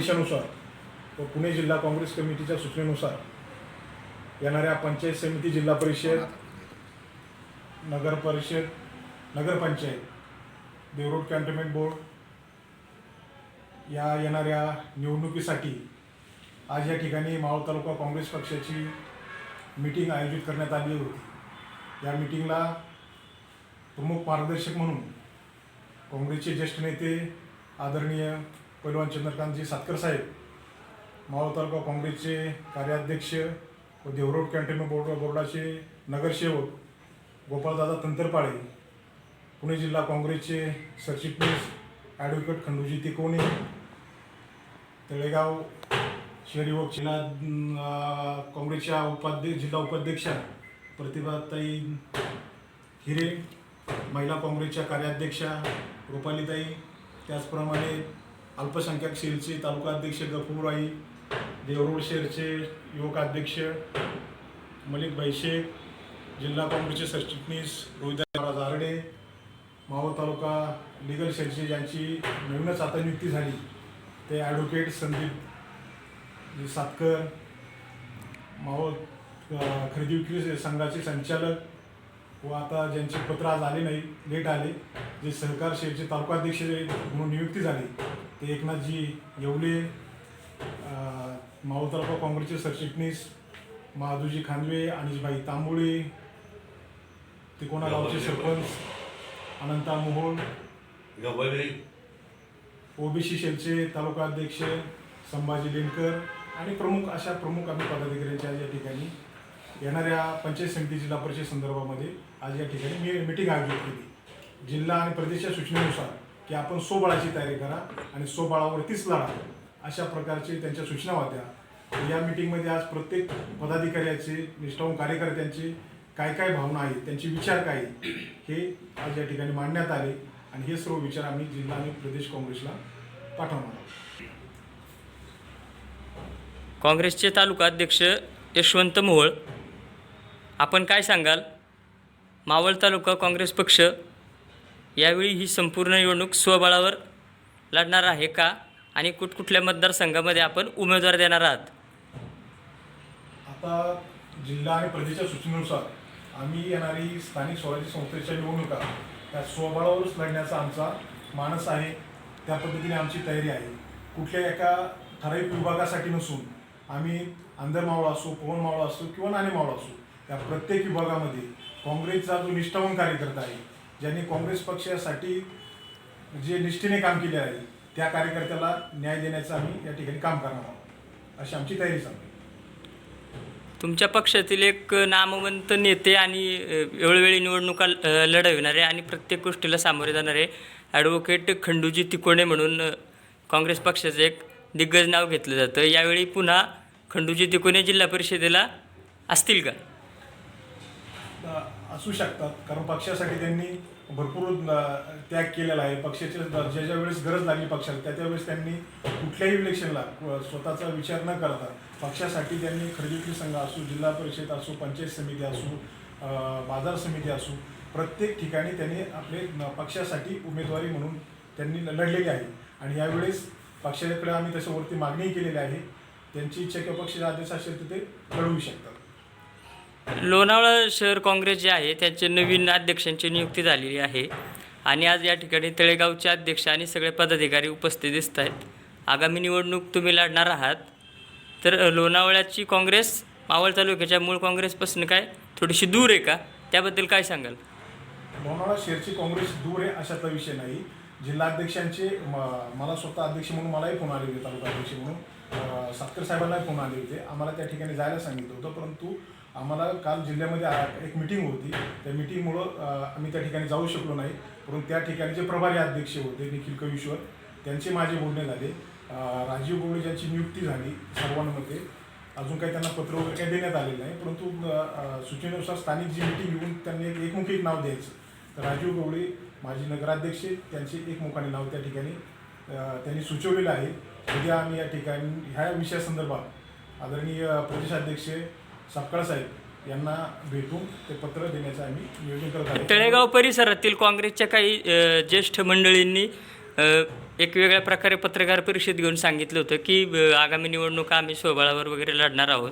आदेशानुसार व पुणे जिल्हा काँग्रेस कमिटीच्या सूचनेनुसार येणाऱ्या पंचायत समिती जिल्हा परिषद नगर परिषद नगरपंचायत देवरोड कॅन्टोन्मेंट बोर्ड या येणाऱ्या निवडणुकीसाठी आज या ठिकाणी मावळ तालुका काँग्रेस पक्षाची मीटिंग आयोजित करण्यात आली होती. या मीटिंगला प्रमुख मार्गदर्शक म्हणून काँग्रेसचे ज्येष्ठ नेते आदरणीय पैलवान चंद्रकांतजी सातकर साहेब मावळ तालुका काँग्रेसचे कार्याध्यक्ष व देवरोड कॅन्टोनमेंट बोर्ड बोर्डाचे नगरसेवक गोपाळदादा तंतरपाळे पुणे जिल्हा काँग्रेसचे सरचिटणीस ॲडव्होकेट खंडूजी तिकोणे तळेगाव शहर युवक जिल्हा काँग्रेसच्या उपाध्य जिल्हा उपाध्यक्षा प्रतिभाताई हिरे महिला काँग्रेसच्या कार्याध्यक्षा रुपालीताई त्याचप्रमाणे अल्पसंख्याक सेलचे तालुका अध्यक्ष गफूरबाई देवरोड शेरचे युवक अध्यक्ष मलिक भैशेख जिल्हा काँग्रेसचे सरचिटणीस रोहिदास महाराज आरडे मावळ तालुका लिगल सेलचे ज्यांची नवीनच आता नियुक्ती झाली ते ॲडव्होकेट संदीप सातकर मावळ खरेदी विक्री संघाचे संचालक व आता ज्यांचे पत्र आज आले नाही लेट आले जे सहकार शेरचे तालुकाध्यक्ष म्हणून नियुक्ती झाली. ते एकनाथजी येवले अ, मावळ तालुका काँग्रेसचे सरचिटणीस महादूजी खांदवे अनिशभाई तांबोळे तिकोणा गावचे सरपंच अनंता मोहोळ ओबीसी सेलचे तालुका अध्यक्ष संभाजी लेनकर आणि प्रमुख अशा प्रमुख आम्ही पदाधिकाऱ्यांची आज या ठिकाणी येणाऱ्या पंचायत समिती जिल्हा परिषद संदर्भामध्ये आज या ठिकाणी मी मिटिंग आयोजित केली. जिल्हा आणि प्रदेशच्या सूचनेनुसार की आपण सोबाळाची तयारी करा आणि सोबाळावरतीच लढा अशा प्रकारचे त्यांच्या सूचना होत्या. या मिटिंगमध्ये आज प्रत्येक पदाधिकाऱ्याचे निष्ठावून कार्यकर्त्यांचे काय काय भावना आहेत त्यांचे विचार काय हे आज या ठिकाणी मांडण्यात आले. आणि हे सर्व विचार आम्ही जिल्हा आणि प्रदेश काँग्रेसला पाठवणार आहोत. काँग्रेसचे तालुका अध्यक्ष यशवंत मोहोळ आपण काय सांगाल? मावळ तालुका काँग्रेस पक्ष यावेळी ही संपूर्ण निवडणूक स्वबळावर लढणार आहे का? आणि कुठकुठल्या मतदारसंघामध्ये आपण उमेदवार देणार आहात? आता जिल्हा आणि प्रदेशाच्या सूचनेनुसार आम्ही येणारी स्थानिक स्वराज्य संस्थेच्या निवडणुका त्या स्वबळावरच लढण्याचा आमचा मानस आहे. त्या पद्धतीने आमची तयारी आहे. कुठल्या एका ठराविक विभागासाठी नसून आम्ही अंदरमावळा असो पवन मावळा असो किंवा नाणे मावळा असो त्या प्रत्येक विभागामध्ये काँग्रेसचा जो निष्ठावून कार्यकर्ता आहे ज्यांनी काँग्रेस पक्षासाठी जे निष्ठेने काम केले आहे त्या कार्यकर्त्याला न्याय देण्याचं आम्ही या ठिकाणी काम करणार आहोत. अशी आमची तयारी चालू आहे. तुमच्या पक्षातील एक नामवंत नेते आणि वेळोवेळी निवडणुका लढविणारे आणि प्रत्येक गोष्टीला सामोरे जाणारे ॲडव्होकेट खंडूजी तिकोणे म्हणून काँग्रेस पक्षाचं एक दिग्गज नाव घेतलं जातं. यावेळी पुन्हा खंडूजी तिकोणे जिल्हा परिषदेला असतील का? असू शकतात. कारण पक्षासाठी त्यांनी भरपूर त्याग केलेला आहे. पक्षाच्या ज्या ज्या वेळेस गरज लागली पक्षाला. त्या त्यावेळेस त्यांनी कुठल्याही इलेक्शनला स्वतःचा विचार न करता पक्षासाठी त्यांनी खरेदी संघ असू जिल्हा परिषद असो पंचायत समिती असू बाजार समिती असू प्रत्येक ठिकाणी त्यांनी आपले पक्षासाठी उमेदवारी म्हणून त्यांनी लढलेली आहे. आणि यावेळेस पक्षाकडे आम्ही तसं वरती मागणी केलेली आहे. त्यांची इच्छा किंवा पक्षाचा आदेश असेल तर ते लढवू शकतात. लोणावळा शहर काँग्रेस जे आहे त्याचे नवीन अध्यक्षांची नियुक्ती झालेली आहे. आणि आज या ठिकाणी तळेगावचे अध्यक्ष आणि सगळे पदाधिकारी उपस्थित दिसत आहेत. आगामी निवडणूक तुम्ही लढणार आहात. तर लोणावळ्याची काँग्रेस मावळ तालुक्याच्या मूळ काँग्रेसपासून काय थोडीशी दूर आहे का? त्याबद्दल काय सांगाल? लोणावळा शहरची काँग्रेस दूर आहे अशातला विषय नाही. जिल्हाध्यक्षांचे मला स्वतः अध्यक्ष म्हणून मलाही फोन आले होते तालुका अध्यक्ष म्हणून. सातकर साहेबांनाही फोन आले होते. आम्हाला त्या ठिकाणी जायला सांगितलं होतं परंतु आम्हाला काल जिल्ह्यामध्ये एक मिटिंग होती. त्या मिटिंगमुळं आम्ही त्या ठिकाणी जाऊ शकलो नाही. परंतु त्या ठिकाणी जे प्रभारी अध्यक्ष होते निखिल कविश्वर त्यांचे माझे बोलणे झाले. राजीव गोवळे ज्यांची नियुक्ती झाली सर्वांमध्ये अजून काही त्यांना पत्र वगैरे काही देण्यात आलेलं नाही. परंतु सूचनेनुसार स्थानिक जी मिटिंग घेऊन त्यांनी एक एकमुखी एक नाव द्यायचं. तर राजीव गवळे माजी नगराध्यक्ष त्यांचे एकमुखाने नाव त्या ठिकाणी त्यांनी सुचवलेलं आहे. उद्या आम्ही या ठिकाणी ह्या विषयासंदर्भात आदरणीय प्रदेशाध्यक्ष सपकाळ साहेब यांना भेटून ते पत्र देण्याचं आम्ही नियोजन करत आहे तळेगाव परिसरातील काँग्रेसच्या काही अ, ज्येष्ठ मंडळींनी अ, एक वेगळ्या प्रकारे पत्रकार परिषद घेऊन सांगितलं होतं की अ, आगामी निवडणुका आम्ही स्वबळावर वगैरे लढणार आहोत.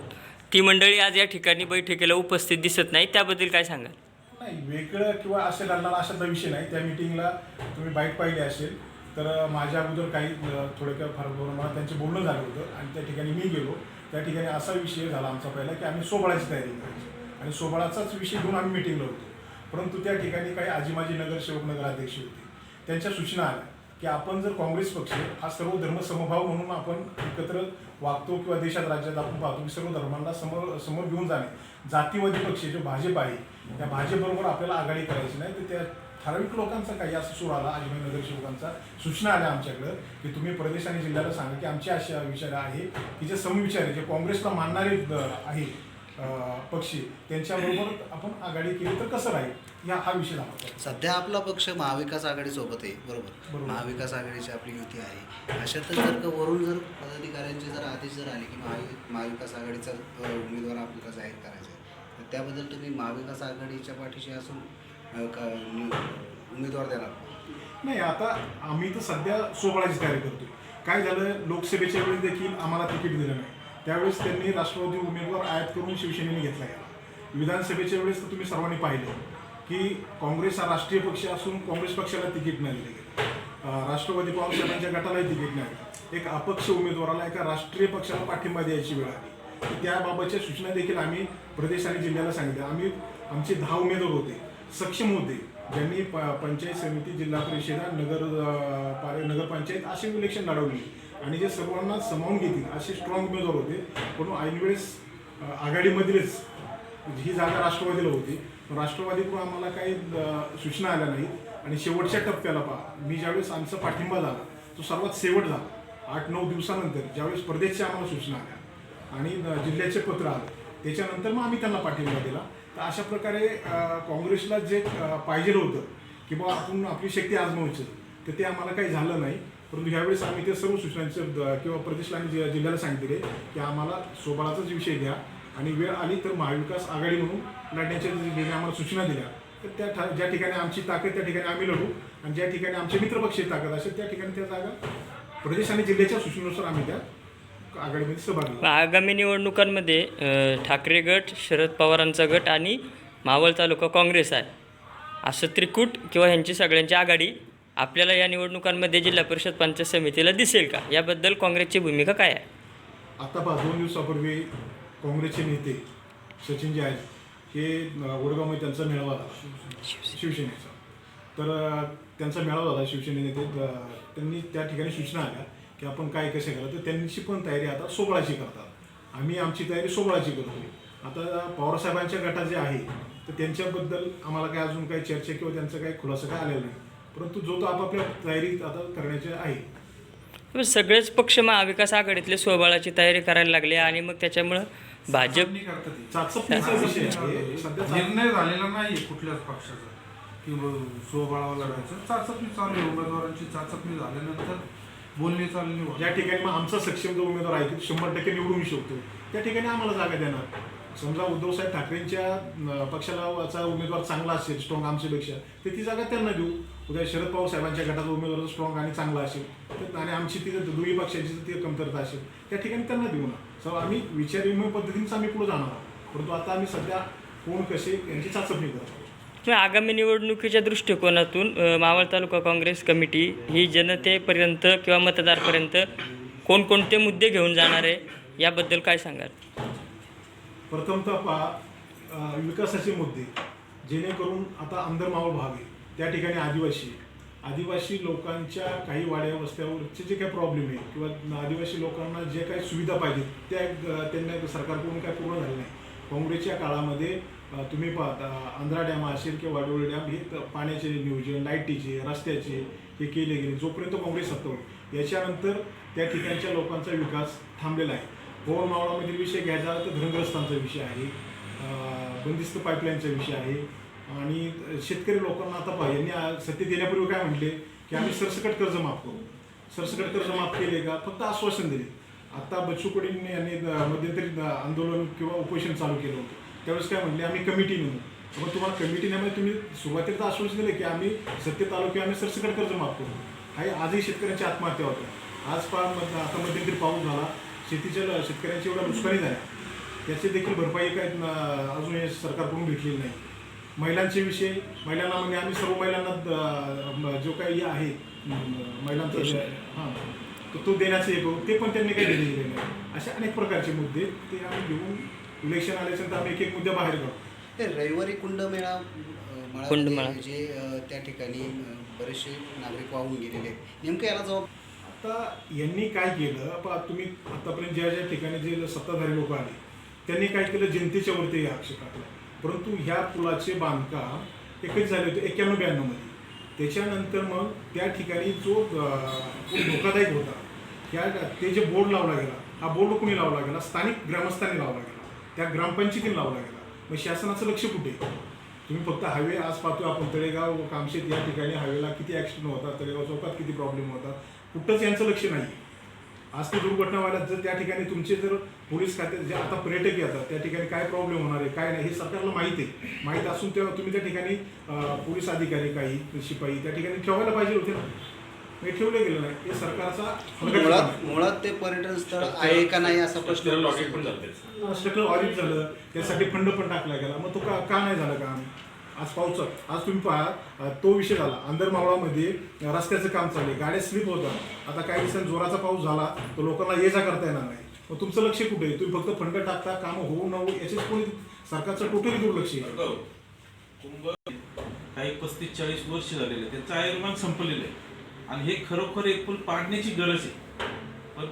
ती मंडळी आज या ठिकाणी बैठकीला उपस्थित दिसत नाही. त्याबद्दल काय सांगाल? नाही वेगळं किंवा असं घडणार अशातला विषय नाही. त्या मिटिंगला तुम्ही बाईट पाहिली असेल. तर माझ्या अगोदर काही अ, थोडक्यात फार प्रमाणात त्यांचे बोलणं झालं होतं. आणि त्या ठिकाणी मी गेलो. त्या ठिकाणी असा विषय झाला आमचा पहिला की आम्ही सोबळाची तयारी करायची. आणि सोबळाचाच विषय घेऊन आम्ही मिटिंगला होतो. परंतु त्या ठिकाणी काही आजीमाजी नगरसेवक नगराध्यक्ष होते. त्यांच्या सूचना आल्या की आपण जर काँग्रेस पक्ष हा सर्व धर्म समभाव म्हणून आपण एकत्र वागतो किंवा देशात राज्यात आपण पाहतो की सर्व धर्मांना समोर समोर घेऊन जाणे. जातीवादी पक्ष जो भाजप आहे त्या भाजपबरोबर आपल्याला आघाडी करायची नाही तर त्या ठराविक लोकांचा काही असा सूर आला अजमेर नगरसेवकांचा सूचना आल्या आमच्याकडं की तुम्ही प्रदेश आणि जिल्ह्याला सांगा की आमचे असे विचार आहे की जे समविचारी जे काँग्रेसला मानणारे आहे पक्षी त्यांच्याबरोबर आपण आघाडी केली तर कसं राहील? या हा विषय सध्या आपला पक्ष महाविकास आघाडी सोबत आहे बरोबर. महाविकास आघाडीची आपली युती आहे. अशातच जर का वरून जर पदाधिकाऱ्यांचे जर आदेश जर आले की महावि महाविकास आघाडीचा उमेदवार आपल्याला जाहीर करायचा आहे तर त्याबद्दल तुम्ही महाविकास आघाडीच्या पाठीशी असून का उमेदवार देणार? नाही आता आम्ही तर सध्या सोहळ्याची तयारी करतो काय झालं लोकसभेच्या वेळेस देखील आम्हाला तिकीट दिलं नाही. त्यावेळेस त्यांनी राष्ट्रवादी उमेदवार आयात करून शिवसेनेने घेतला गेला. विधानसभेच्या वेळेस तर तुम्ही सर्वांनी पाहिलं की काँग्रेस हा राष्ट्रीय पक्ष असून काँग्रेस पक्षाला तिकीट नाही दिलं गेलं. राष्ट्रवादी पवारसाहेबांच्या गटालाही तिकीट नाही एक अपक्ष उमेदवाराला एका राष्ट्रीय पक्षाला पाठिंबा द्यायची वेळ आली. त्याबाबतच्या सूचना देखील आम्ही प्रदेश आणि जिल्ह्याला सांगितल्या. आम्ही आमचे दहा उमेदवार होते. सक्षम होते. ज्यांनी प पंचायत समिती जिल्हा परिषदा नगर पारे नगरपंचायत असे इलेक्शन लढवली. आणि जे सर्वांना समावून घेतील असे स्ट्रॉंग उमेदवार होते. पण ऐनवेळेस अं, आघाडीमधीलच ही जागा राष्ट्रवादीला होती. पण राष्ट्रवादीकडून आम्हाला काही सूचना आल्या नाहीत. आणि शेवटच्या टप्प्याला पहा. मी ज्यावेळेस आमचा पाठिंबा झाला तो सर्वात शेवट झाला. आठ नऊ दिवसानंतर ज्यावेळेस प्रदेशच्या आम्हाला सूचना आल्या आणि जिल्ह्याचे पत्र आलं त्याच्यानंतर मग आम्ही त्यांना पाठिंबा दिला. तर अशा प्रकारे काँग्रेसला जे पाहिजे होतं की बा आपण आपली शक्ती आजमावायची तर ते आम्हाला काही झालं नाही. परंतु ह्यावेळेस आम्ही ते सर्व सूचनांचं किंवा प्रदेशला आणि जि- जिल्ह्याला सांगितले की आम्हाला सोबाळाचाच विषय घ्या. आणि वेळ आली तर महाविकास आघाडी म्हणून लढण्याच्या आम्हाला सूचना दिल्या. तर त्या ठा ज्या ठिकाणी आमची ताकद त्या ठिकाणी आम्ही लढू. आणि ज्या ठिकाणी आमचे मित्रपक्षी ताकद असेल त्या ठिकाणी त्या जागा प्रदेश आणि जिल्ह्याच्या सूचनेनुसार आम्ही त्या आघाडीमध्ये सहभागी होऊ. आगामी निवडणुकांमध्ये अ, ठाकरे गट शरद पवारांचा गट आणि मावळ तालुका काँग्रेस आहे. असं त्रिकूट किंवा ह्यांची सगळ्यांची आघाडी आपल्याला या निवडणुकांमध्ये जिल्हा परिषद पंचायत समितीला दिसेल का? याबद्दल काँग्रेसची भूमिका काय आहे? आता पहा दोन दिवसापूर्वी काँग्रेसचे नेते सचिनजी आहेत हे अं, वडगावमध्ये त्यांचा मेळावा झाला शिवसेनेचा. तर अं, त्यांचा मेळावा झाला शिवसेने नेते अं, त्यांनी त्या ठिकाणी सूचना आल्या. की आपण काय कसे करा तर त्यांची पण तयारी आता सोबळाची करतात. आम्ही आमची तयारी सोबळाची करतो. आता पवारसाहेबांच्या गटात जे आहे तर त्यांच्याबद्दल आम्हाला काय अजून काही चर्चा किंवा त्यांचं काही खुलासा काय आलेला नाही. परंतु जो तो आपापल्या तयारीत आता करण्याचे आहे. सगळेच पक्ष महाविकास आघाडीतले स्वबळाची तयारी करायला लागले आणि मग त्याच्यामुळं भाजप निर्णय झालेला नाहीये कुठल्याच पक्षाचा. की स्वबळावर लढायचं. चाचपणी चालू आहे. उमेदवारांची चाचपणी झाल्यानंतर बोलणी चालली ज्या ठिकाणी मग आमचा सक्षम जो उमेदवार आहे तो शंभर टक्के निवडून शकतो. त्या ठिकाणी आम्हाला जागा देणार. समजा उद्धवसाहेब ठाकरेंच्या पक्षाला उमेदवार चांगला असेल स्ट्रॉंग आमच्यापेक्षा तर ती जागा त्यांना देऊ. उद्या शरद पवार साहेबांच्या गटाचा उमेदवार स्ट्रॉंग आणि चांगला असेल तर आणि आमची ती दोन्ही पक्षाची ती कमतरता असेल त्या ठिकाणी त्यांना देऊ ना. सर आम्ही विचार विनिमय पद्धतीनेच आम्ही पुढे जाणार आहोत. परंतु आता आम्ही सध्या कोण कसे यांची चाचपणी करतो किंवा आगामी निवडणुकीच्या दृष्टिकोनातून मावळ तालुका काँग्रेस कमिटी ही जनतेपर्यंत किंवा मतदारपर्यंत कोणकोणते मुद्दे घेऊन जाणार आहे याबद्दल काय सांगाल? प्रथमतः पहा विकासाचे मुद्दे. जेणेकरून आता अंदर मावळ भाग आहे त्या ठिकाणी आदिवासी आदिवासी लोकांच्या काही वाड्या वस्त्यावरचे जे काही प्रॉब्लेम आहे किंवा आदिवासी लोकांना जे काही सुविधा पाहिजेत त्या त्यांना सरकारकडून काय पूर्ण झालं नाही. काँग्रेसच्या काळामध्ये तुम्ही पाहता आंध्रा डॅम असेल किंवा वाडोळी डॅम हे पाण्याचे नियोजन लाईटीचे रस्त्याचे हे केले गेले. जोपर्यंत काँग्रेस सत्तावर याच्यानंतर त्या ठिकाणच्या लोकांचा विकास थांबलेला आहे. पवन मावळामधील विषय घ्यायचा तर धनग्रस्तांचा विषय आहे. बंदिस्त पाईपलाईनचा विषय आहे. आणि शेतकरी लोकांना आता पहा यांनी सत्य सत्तेत येण्यापूर्वी काय म्हटले? की आम्ही सरसकट कर्ज माफ करू. सरसकट कर्ज माफ केले का? फक्त आश्वासन दिले. आता बच्चू कडींनी यांनी मध्यंतरी आंदोलन किंवा उपोषण चालू केलं होतं. त्यावेळेस काय म्हणले आम्ही कमिटी नेमू मग तुम्हाला कमिटी नेमून म्हणजे तुम्ही सुरुवातीला तर आश्वासन दिलं की आम्ही सत्य तालुके आम्ही सरसकट कर्ज माफ करू. हा आजही शेतकऱ्यांची आत्महत्या होत्या आज पा आता मध्यंतरी पाऊस झाला. शेतीच्या शेतकऱ्यांची एवढ्या नुकसानी झाल्या. त्याची देखील भरपाई काय अजून हे सरकारकडून भेटलेली नाही. महिलांचे विषय महिलांना म्हणजे आम्ही सर्व महिलांना जो काही आहे महिलांचा हां तो तो देण्याचं हे ते पण त्यांनी काही दिलेलं नाही. अशा अनेक प्रकारचे मुद्दे ते आम्ही घेऊन इलेक्शन आल्याच्यानंतर आम्ही एक एक मुद्दे बाहेर काढू. ते रविवारी कुंडमेळा अं, मळामध्ये कुंडमेळा. जे अं, त्या ठिकाणी अं, बरेचसे नागरिक वाहून गेलेले आहेत. नेमकं याला जबाब आता यांनी काय केलं? पहा तुम्ही आतापर्यंत ज्या ज्या ठिकाणी जे सत्ताधारी लोक आले त्यांनी काय केलं? जनतेच्या वरती आक्षेप टाकला. परंतु ह्या पुलाचे बांधकाम एकच झाले होते एक्क्याण्णव ब्याण्णवमध्ये त्याच्यानंतर मग त्या ठिकाणी जो अं, पूल धोकादायक होता त्या ते जे बोर्ड लावला गेला हा बोर्ड कोणी लावला गेला? स्थानिक ग्रामस्थांनी लावला गेला. त्या ग्रामपंचायतीने लावला गेला. मग शासनाचं लक्ष कुठे? तुम्ही फक्त हायवे आज पाहतो आपण तळेगाव कामशेत या ठिकाणी हायवेला किती ॲक्सिडेंट होतात तळेगाव चौकात किती प्रॉब्लेम होतात कुठंच यांचं लक्ष नाही आज ती दुर्घटना व्हायला जर त्या ठिकाणी तुमचे जर पोलीस खाते जे आता पर्यटक येतात त्या ठिकाणी काय प्रॉब्लेम होणार आहे काय नाही हे सरकारला माहिती आहे. माहीत असून तेव्हा तुम्ही त्या ठिकाणी पोलीस अधिकारी काही शिपाई त्या ठिकाणी ठेवायला पाहिजे होते ना. हे ठेवले गेलं नाही. हे सरकारचा मुळात. मुळात ते पर्यटन स्थळ आहे का नाही असा प्रश्न लॉकेट पण झालं स्ट्रक्चर ऑडिट झालं. त्यासाठी फंड पण टाकला गेला. मग तो का का नाही झालं काम आज पावसात आज तुम्ही पहा तो विषय झाला. अंदरमावळामध्ये रस्त्याचं काम चालू आहे गाड्या स्लिप होतात. आता काही दिवसांनी जोराचा पाऊस झाला तर लोकांना ये जा करता येणार नाही. मग तुमचं लक्ष कुठे आहे? तुम्ही फक्त फंड टाकता कामं होऊ न होऊ याच्यात कोणी सरकारचं टोटली दुर्लक्ष आहे. कुंभ काही पस्तीस चाळीस वर्ष झालेले त्यांचं आयुर्मान संपलेलं आहे. आणि हे खरोखर एक पूल पाडण्याची गरज आहे. पण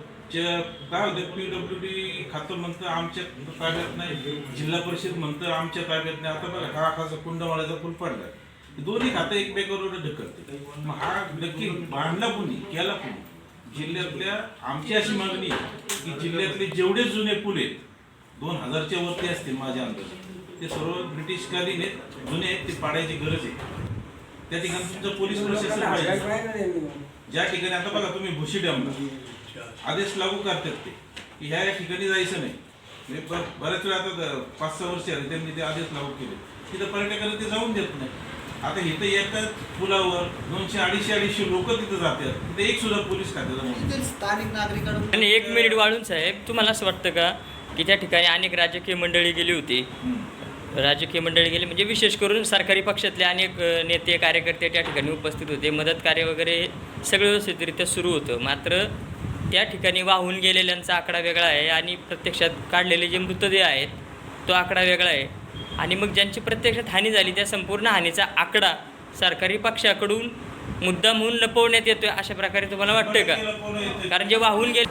काय होतं पी डब्ल्यू डी खातं म्हणतं आमच्या ताब्यात नाही जिल्हा परिषद म्हणतं आमच्या ताब्यात नाही. आता बघा हा खासा कुंडमाळ्याचा पूल पडलाय दोन्ही खातं एकमेकावर ढकलते. मग हा नक्की बांधला कोणी? केला कोणी? जिल्ह्यातल्या आमची अशी मागणी आहे की जिल्ह्यातले जेवढे जुने पूल आहेत दोन हजारच्या वरती असतील माझ्या अंदाजे ते सर्व ब्रिटिशकालीन आहेत जुने आहेत ते पाडायची गरज आहे. त्या ठिकाणी तुमचं पोलीस प्रशासन पाहिजे. ज्या ठिकाणी आता बघा तुम्ही भुशी डॅमला आदेश लागू करतात ते. की ह्या या ठिकाणी जायचं नाही. म्हणजे ब- बऱ्याच वेळा आता पाच सहा वर्ष आले त्यांनी ते आदेश लागू केले. तिथं पर्यटकांना ते जाऊन देत नाही. आता इथं एकाच पुलावर दोनशे अडीचशे अडीचशे लोक तिथं जातात. तिथे एक सुद्धा पोलीस खात्याचा स्थानिक नागरिकांना आणि एक मिनिट वाढून साहेब तुम्हाला असं वाटतं का की त्या ठिकाणी अनेक राजकीय मंडळी गेली होती? राजकीय मंडळी गेली म्हणजे विशेष करून सरकारी पक्षातले अनेक नेते कार्यकर्ते त्या ठिकाणी उपस्थित होते. मदत कार्य वगैरे सगळं व्यवस्थितरित्या सुरू होतं. मात्र त्या ठिकाणी वाहून गेलेल्यांचा आकडा वेगळा आहे आणि प्रत्यक्षात काढलेले जे मृतदेह आहेत तो आकडा वेगळा आहे. आणि मग ज्यांची प्रत्यक्षात हानी झाली त्या संपूर्ण हानीचा आकडा सरकारी पक्षाकडून मुद्दाम म्हणून लपवण्यात येतोय अशा प्रकारे तुम्हाला वाटतंय का? कारण जे वाहून गेले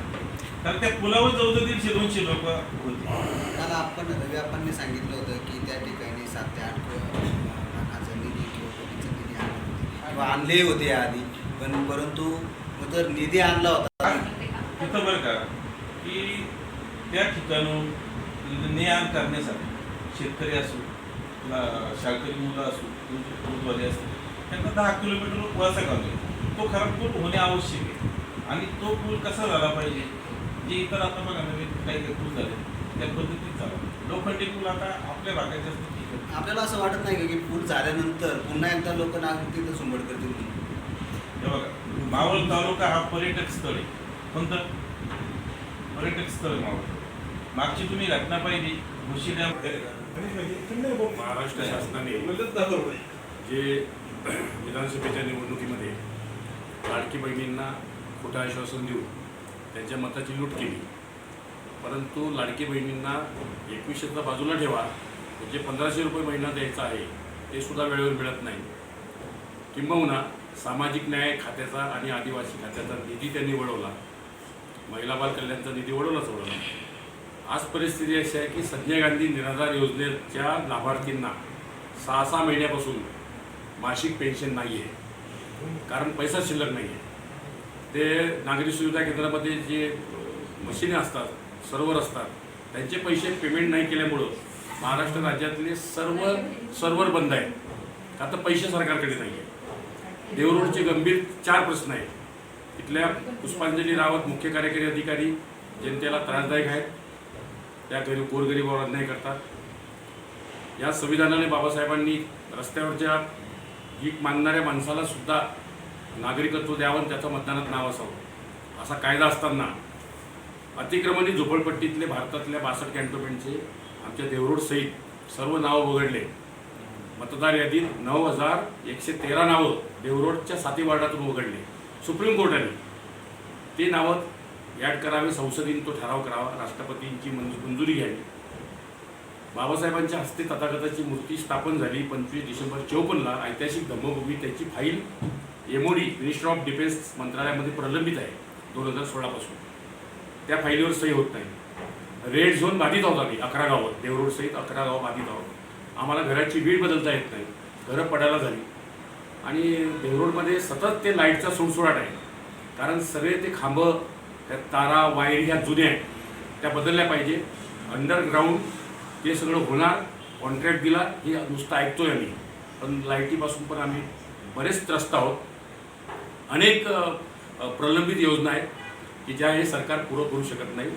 कारण त्या पुलावर जवळ दीडशे दोनशे लोक. आपण रवी सांगितलं होतं की त्या ठिकाणी सात ते आठ क- लाखाचा निधी किंवा कोटीचा निधी आणला होता. किंवा आणले होते आधी पण परंतु तर निधी आणला होता. तिथं बरं का की त्या ठिकाणून ने आण करण्यासाठी शेतकरी असो ला- शाळकरी मुलं असो दूध- दूधवाले असतील त्यांना दहा किलोमीटर वळसा घालतो तो खराब पूल होणे आवश्यक आहे. आणि तो पूल कसा झाला पाहिजे? जे इतर आता बघा नवीन काही काही पूल झाले त्या पद्धतीत चालू लोखंडी पूल आता आपल्या भागात जास्त आपल्याला असं वाटत नाही का की पूल झाल्यानंतर पुन्हा एकदा लोक नागरिक तिथं सुंबड करतील? हे बघा मावळ तालुका हा पर्यटक स्थळ आहे. कोणतं? पर्यटक स्थळ मावळ मागची तुम्ही घटना पाहिली डॅम महाराष्ट्र शासनाने जे विधानसभेच्या निवडणुकीमध्ये लाडकी बहिणींना खोटं आश्वासन देऊन त्यांच्या मताची लूट केली. परंतु लाडकी बहिणींना एकवीसशेचा बाजूला ठेवा. जे पंधराशे रुपये महिना द्यायचा आहे ते सुद्धा वेळेवर मिळत नाही. किंबहुना सामाजिक न्याय खात्याचा आणि आदिवासी खात्याचा निधी त्यांनी वळवला. महिला बाल कल्याणचा निधी वळवलाच वळवला. आज परिस्थिती अशी आहे की संजय गांधी निराधार योजनेच्या लाभार्थींना सहा सहा महिन्यापासून मासिक पेन्शन नाही आहे कारण पैसा शिल्लक नाही आहे ते नागरी सुविधा केंद्रामध्ये जे मशिने असतात सर्व्हर असतात त्यांचे पैसे पेमेंट नाही केल्यामुळं महाराष्ट्र राज्यातले सर्व सर्व्हर बंद आहेत. आता पैसे सरकारकडे नाही आहे देवरोडचे गंभीर चार प्रश्न आहेत. इथल्या पुष्पांजली रावत मुख्य कार्यकारी अधिकारी जनतेला त्रासदायक आहेत. त्या गरीब गोरगरिबावर अन्याय करतात. या संविधानाने बाबासाहेबांनी रस्त्यावरच्या भीक मागणाऱ्या माणसाला सुद्धा नागरिकत्व द्यावं आणि त्याचं मतदानात नाव असावं. असा कायदा असताना अतिक्रमणी झोपडपट्टीतले भारतातल्या बासष्ट कॅन्टोन्मेंटचे आमच्या देवरोड सहित सर्व नावं वगळले. मतदार यादीत नऊ हजार एकशे तेरा नावं देवरोडच्या साती वार्डातून वगळले. सुप्रीम कोर्टाने ते नावं ॲड करावे संसदेने तो ठराव करावा राष्ट्रपतींची मंजू मंजुरी घ्यावी. बाबासाहेबांच्या हस्ते तथागताची मूर्ती स्थापन झाली. पंचवीस डिसेंबर चौपन्नला ऐतिहासिक धम्मभूमी त्याची file MOD minister of defence मंत्रालयामध्ये प्रलंबित आहे दोन हजार सोळापासून. त्या फाईलीवर सही होत नाही. रेड झोन बाधित आहोत आम्ही अकरा गावं. देवरोड सहित अकरा गावं बाधित आहोत. आम्हाला घराची वीड बदलता येत नाही. घरं पडायला झाली. आणि देवरोडमध्ये सतत ते लाईटचा सुळसुळाट आहे. कारण सगळे ते खांबं त्या तारा वायर ह्या जुन्या आहेत. त्या बदलल्या पाहिजे. अंडरग्राऊंड ते सगळं होणार. कॉन्ट्रॅक्ट दिला हे नुसतं ऐकतोय आम्ही. पण लाईटीपासून पण आम्ही बरेच त्रस्त आहोत. अनेक प्रलंबित योजना आहेत की ज्या हे सरकार पुरं करू शकत नाही.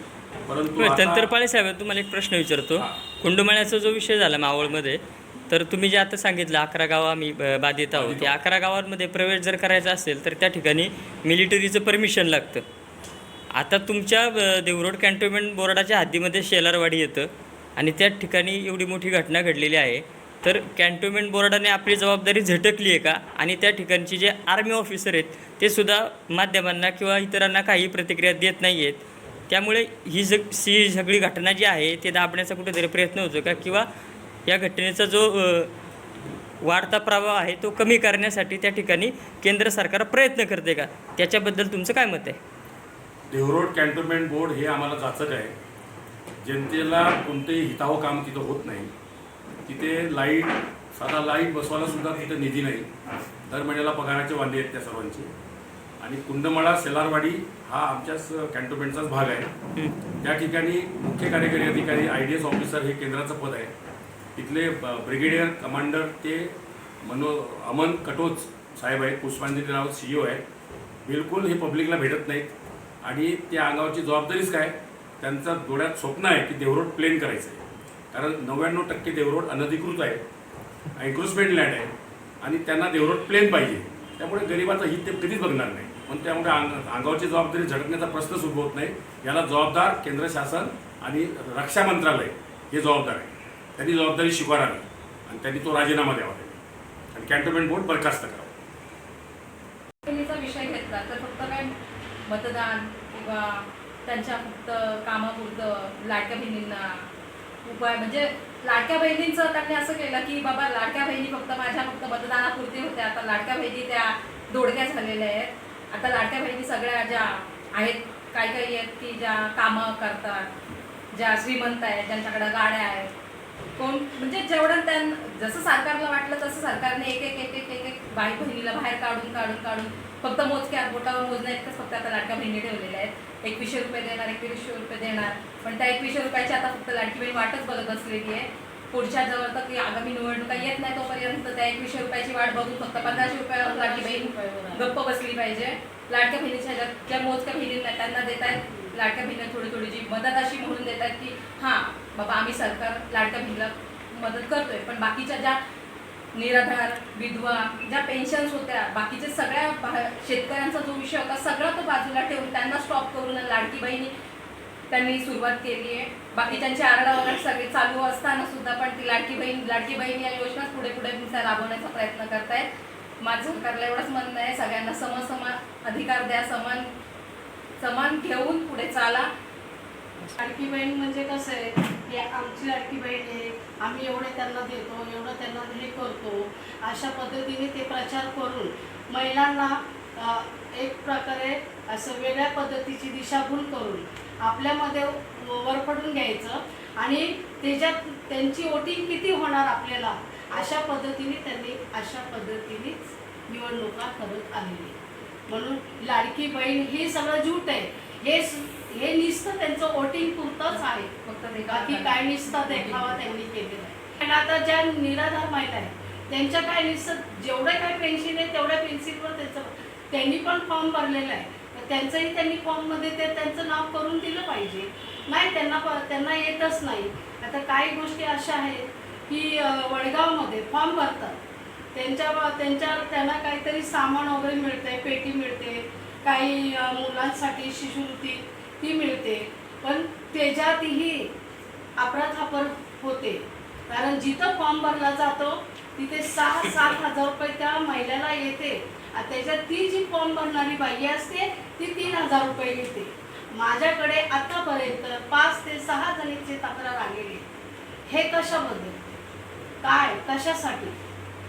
परंतु तंत्रपाळे साहेब तुम्हाला एक प्रश्न विचारतो. कुंडमाळ्याचा जो विषय झाला मावळमध्ये तर तुम्ही जे आता सांगितलं अकरा गाव आम्ही बाधित आहोत त्या अकरा गावांमध्ये प्रवेश जर करायचा असेल तर त्या ठिकाणी मिलिटरीचं परमिशन लागतं. आता तुमच्या देवरोड कॅन्टोन्मेंट बोर्डाच्या हद्दीमध्ये शेलारवाडी येतं आणि त्या ठिकाणी एवढी मोठी घटना घडलेली आहे. तर कॅन्टोन्मेंट बोर्डाने आपली जबाबदारी झटकली आहे का? आणि त्या ठिकाणचे जे आर्मी ऑफिसर आहेत ते सुद्धा माध्यमांना किंवा इतरांना काही प्रतिक्रिया देत नाही आहेत त्यामुळे ही जग सी सगळी घटना जी आहे ते दाबण्याचा कुठेतरी प्रयत्न होतो का? किंवा या घटनेचा जो वाढता प्रभाव आहे तो कमी करण्यासाठी त्या ठिकाणी केंद्र सरकार प्रयत्न करते का? त्याच्याबद्दल तुमचं काय मत आहे? देवरोड कॅन्टोन्मेंट बोर्ड हे आम्हाला जाचक आहे. जनतेला कोणतेही हितावं काम तिथं होत नाही. तिथे लाइट साधा लाइट बसवायला सुद्धा तिथं निधी नाही. दर महिन्याला पगाराचे वांदे आहेत त्या सर्वांचे. आणि कुंडमाळा सेलारवाडी हा आमच्याच कॅन्टोन्मेंटचाच भाग आहे. त्या ठिकाणी मुख्य कार्यकारी अधिकारी आय डी एस ऑफिसर हे केंद्राचं पद आहे. तिथले ब्रिगेडियर कमांडर ते मनो अमन कटोच साहेब आहेत पुष्पांजली रावत सी ओ आहेत. बिलकुल हे पब्लिकला भेटत नाहीत. आणि त्या अंगावरची जबाबदारीच काय? त्यांचा डोळ्यात स्वप्न आहे की देवरोड प्लेन करायचं आहे कारण नव्याण्णव टक्के देवरोड अनधिकृत आहे. एन्क्रोचमेंट लँड आहे. आणि त्यांना देवरोड प्लेन पाहिजे. त्यामुळे गरिबाचं हित ते कधीच बघणार नाही. पण त्यामुळे अंग अंगावरची जबाबदारी झटकण्याचा प्रश्नच उद्भवत नाही. याला जबाबदार केंद्र शासन आणि रक्षा मंत्रालय हे जबाबदार आहे. त्यांनी जबाबदारी स्वीकारावी आणि त्यांनी तो राजीनामा द्यावा त्यांनी. आणि कॅन्टोन्मेंट बोर्ड बरखास्त करावा. विषय घेतला तर फक्त काय मतदान किंवा त्यांच्या फक्त कामापुरतं लाडक्या बहिणींना उपाय म्हणजे लाडक्या बहिणींचं त्यांनी असं केलं की बाबा लाडक्या बहिणी फक्त माझ्या फक्त मतदानापुरती होत्या आता लाडक्या बहिणी त्या दोडक्या झालेल्या आहेत. आता लाडक्या बहिणी सगळ्या ज्या आहेत काही काही आहेत की ज्या कामं करतात ज्या श्रीमंत आहेत ज्यांच्याकडे गाड्या आहेत. कोण म्हणजे जेवढं त्यां जसं सरकारला वाटलं तसं सरकारने एक एक एक एक एक एक बाई बहिणीला बाहेर काढून काढून काढून फक्त मोजक्या बोटावर मोजण्या इतकंच फक्त आता लाडक्या बहिणी ठेवलेल्या आहेत. एकवीसशे रुपये देणार एकवीसशे रुपये देणार. पण त्या एकवीसशे रुपयाची आता फक्त लाडकी बहीण वाटच बघत बसलेली आहे. पुढच्या जवळ तर आगामी निवडणुका येत नाही तोपर्यंत त्या एकवीसशे रुपयाची वाट बघून फक्त पंधराशे रुपयावर लाडकी बहीण गप्प बसली पाहिजे. लाडक्या बहिणीच्या ह्याच्यात ज्या मोजक्या बहिणींना त्यांना देत आहेत. लाडक्या बहिणीला थोडी थोडी जी मदत अशी म्हणून देत आहेत की हां बाबा आम्ही सरकार लाडक्या बहिणीला मदत करतोय पण बाकीच्या ज्या निराधार विधवा ज्या पेन्शन्स होत्या बाकीच्या सगळ्या शेतकऱ्यांचा जो विषय होता सगळा तो बाजूला ठेवून त्यांना स्टॉप करून लाडकी बहिणी त्यांनी सुरुवात केली आहे. बाकी त्यांचे आरडाओरड सगळे चालू असताना सुद्धा पण ती लाडकी बहीण लाडकी बहीण या योजनाच पुढे पुढे राबवण्याचा प्रयत्न करतायत. माझं सरकारला एवढंच म्हणणं आहे सगळ्यांना समसमान अधिकार द्या समान समान घेऊन पुढे चाला. लाडकी बहीण म्हणजे कसं आहे की आमची लाडकी बहीण आहे आम्ही एवढे त्यांना देतो एवढं त्यांना हे करतो. अशा पद्धतीने ते प्रचार करून महिलांना एक प्रकारे असं वेगळ्या पद्धतीची दिशाभूल करून आपल्यामध्ये वरपडून घ्यायचं आणि त्याच्यात त्यांची वोटिंग किती होणार आपल्याला अशा पद्धतीने त्यांनी अशा पद्धतीनेच निवडणुका करत आलेली. म्हणून लाडकी बहीण हे सगळं झूट आहे. हे हे नुसतं त्यांचं वोटिंग पुरतंच आहे. फक्त ते बाकी काय नुसतं देखावा त्यांनी केलेला आहे. आणि आता ज्या निराधार महिला आहेत त्यांच्या काय नुसतं जेवढं काय पेन्शन आहे तेवढ्या पेन्सिलवर त्यांचं त्यांनी पण फॉर्म भरलेला आहे. तर त्यांचंही त्यांनी फॉर्ममध्ये ते त्यांचं नाव करून दिलं पाहिजे. नाही त्यांना प त्यांना येतच नाही. आता काही गोष्टी अशा आहेत की वडगावमध्ये फॉर्म भरतात. त्यांच्या त्यांच्या त्यांना काहीतरी सामान वगैरे मिळते पेटी मिळते. काही मुलांसाठी शिष्यवृत्ती ती मिळते. पण त्याच्यातही अपराधापर होते. कारण जिथं फॉर्म भरला जातो तिथे सहा सात हजार रुपये त्या महिलेला येते. त्याच्यात ती जी फॉर्म भरणारी बाई असते ती तीन हजार रुपये घेते. माझ्याकडे आतापर्यंत पाच ते सहा जणींची तक्रार आलेली हे कशाबद्दल? काय? कशासाठी?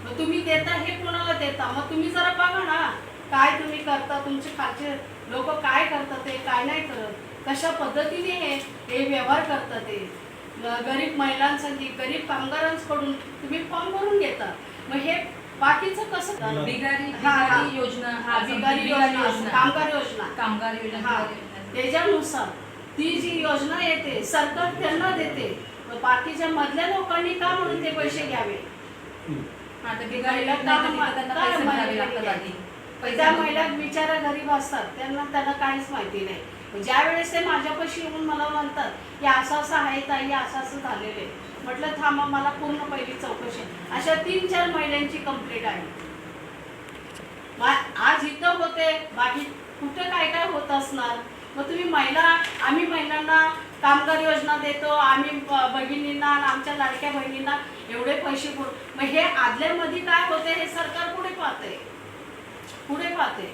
मग तुम्ही देता हे कोणाला देता? मग तुम्ही जरा बघा ना काय तुम्ही करता तुमचे खालचे लोक काय करतात ते काय नाही करत. कशा पद्धतीने हे हे व्यवहार करतात ते? गरीब महिलांसाठी गरीब कामगारांकडून तुम्ही फॉर्म भरून घेता. मग हे बाकीचं कसं? बिगारी. बिगारी योजना हा बिगारी योजना कामगार योजना. कामगार योजना हा. त्याच्यानुसार ती जी योजना येते सरकार त्यांना देते. बाकीच्या मधल्या लोकांनी का म्हणून ते पैसे घ्यावे? तर बिगारी त्या महिला बिचारा गरीब असतात त्यांना त्यांना काहीच माहिती नाही. ज्या वेळेस ते माझ्यापाशी येऊन मला म्हणतात की असं असं आहे ताई असं असं झालेलं आहे. म्हटलं थांबा मला पूर्ण पहिली चौकशी. अशा तीन चार महिलांची कंप्लेंट आहे. आज इथं होते बाकी कुठं काय काय होत असणार? मग तुम्ही महिला आम्ही महिलांना कामगार योजना देतो आम्ही बहिणींना आणि आमच्या लाडक्या बहिणींना एवढे पैसे मग हे आदल्यामध्ये काय होते हे सरकार पुढे पाहते. पुढे पाहते.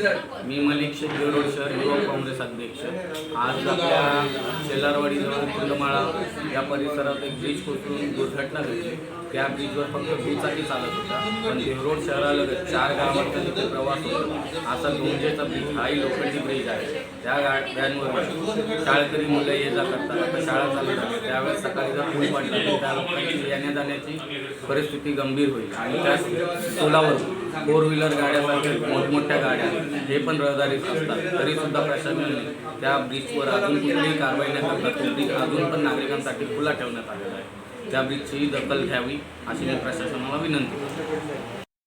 मी मलिक शेख रोड शहर युवक काँग्रेस अध्यक्ष. आज आपल्या शेलारवाडीजवळ फुलमाळा या परिसरात एक ब्रिज कोसळून दुर्घटना घडली. त्या ब्रिजवर फक्त दुचाकी चालत होता. पण देवरोड शहरालगत चार गावांचा तिथे प्रवास होतो. असा दोनशेचा ब्रिज हाही लोखंडी ब्रिज आहे. त्या गाड्यांवर शाळकरी मुलं ये जा करतात. शाळा चालू झाली. त्यावेळेस सकाळी जर पूल पडला तर त्या लोकांची येण्या जाण्याची परिस्थिती गंभीर होईल. आणि त्या पुलावर फोर व्हीलर गाड्यासारख्या मोठमोठ्या गाड्या हे पण रहदारीत असतात. तरी सुद्धा प्रशासनाने त्या ब्रिजवर अजून कुठलीही कारवाई न करता तो ब्रिज अजून पण नागरिकांसाठी खुला ठेवण्यात आलेला आहे. त्या ब्रिजचीही दखल घ्यावी अशी मी प्रशासनाला विनंती करतो.